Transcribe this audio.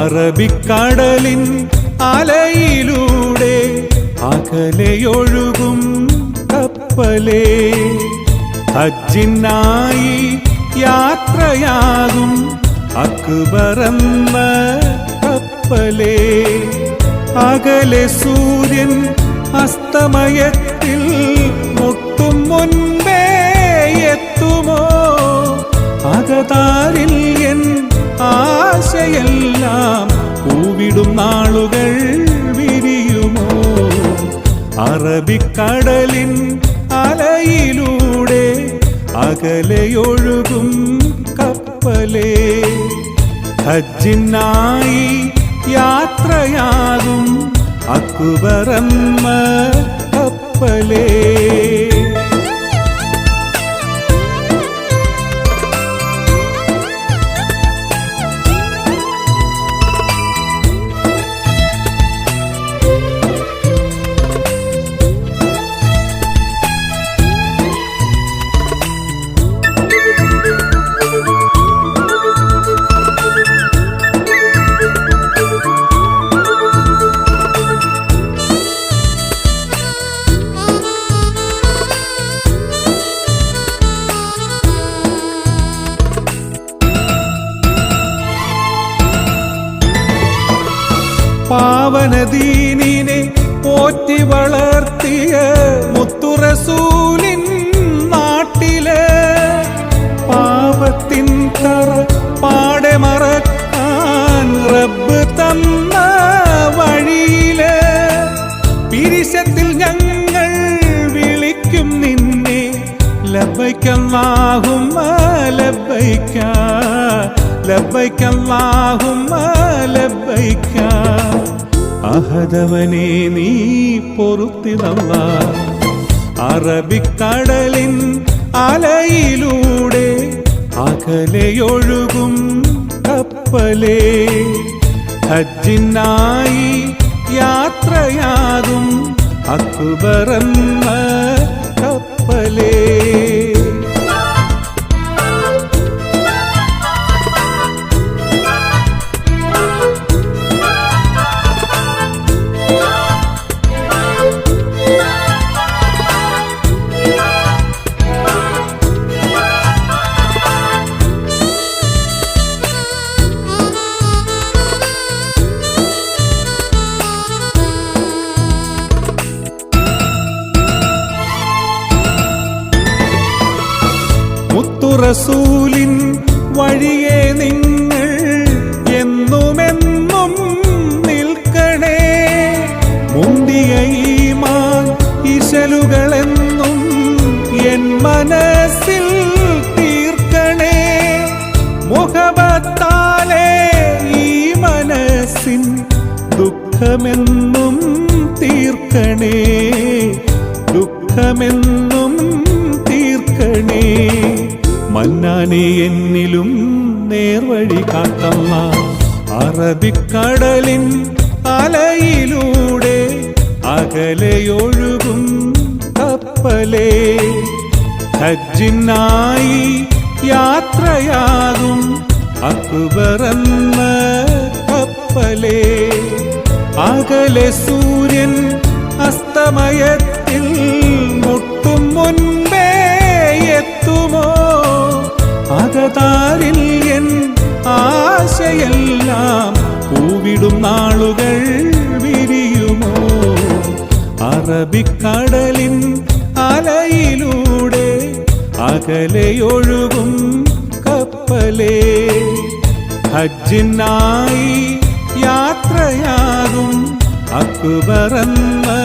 അറബിക്കടലിൻ അലയിലൂടെ അകലെയൊഴുകും കപ്പലേ. ഹജ്ജിനായി യാത്രയാകും അക്ബറന്ന കപ്പലേ. അകലെ സൂര്യൻ അസ്തമയത്തിൽ മുട്ടും മുൻപേ എത്തുമോ? അകതാരിൽ എൻ ആശയെല്ലാം പൂവിടും നാളുകൾ വിരിയുമോ? അറബിക്കടലിൻ അലയിലൂടെ അകലെയൊഴുകും കപ്പലേ. ഹജ്ജിനായി യാത്രയാകും അക്ബറമ്മ കപ്പലേ. പാവനദീനിനെ പോറ്റി വളർത്തിയ മുത്തുറസൂലിൻ നാട്ടിലെ പാപത്തിൻ തറ പാടെ മറക്കാൻ റബ്ബ് തന്ന വഴിയിലെ പിരിശത്തിൽ ഞങ്ങൾ വിളിക്കും നിന്നെ. ലബൈക്കല്ലാഹും ലബൈക്ക ലബൈക്ക അഹദവനെ നീ പൊറുത്തിതല്ല അറബിക്കടലിൻ അലയിലൂടെ അകലെയൊഴുകും കപ്പലേ. ഹജ്ജിനായി യാത്രയാകും അക്ബറന്ന മുത്തുറസൂലിൻ വഴിയെ നിങ്ങൾ എന്നുമെന്നും നിൽക്കണേ. മുന്തിയ ഈമാൻ ഇശലുകളെന്നും എൻ മനസ്സിൽ തീർക്കണേ. മുഖപത്താലേ ഈ മനസ്സിൻ ദുഃഖമെന്നും തീർക്കണേ. കാട്ടല്ല അറബിക്കടലിൻ അലയിലൂടെ അകലെയൊഴുകും കപ്പലേ. ഹജ്ജിനായി യാത്രയാകും അക്ബറന്ന കപ്പലേ. അകലെ സൂര്യൻ അസ്തമയത്തിൽ മുട്ടും മുൻപേ എത്തുമോ? അകതാരിൽ എൻ ആശയെല്ലാം പൂവിടും നാളുകൾ വിരിയുമോ? അറബിക്കടലിൻ അലയിലൂടെ അകലെയൊഴുകും കപ്പലേ. ഹജ്ജിനായി യാത്രയാകും അക്ബറന്ന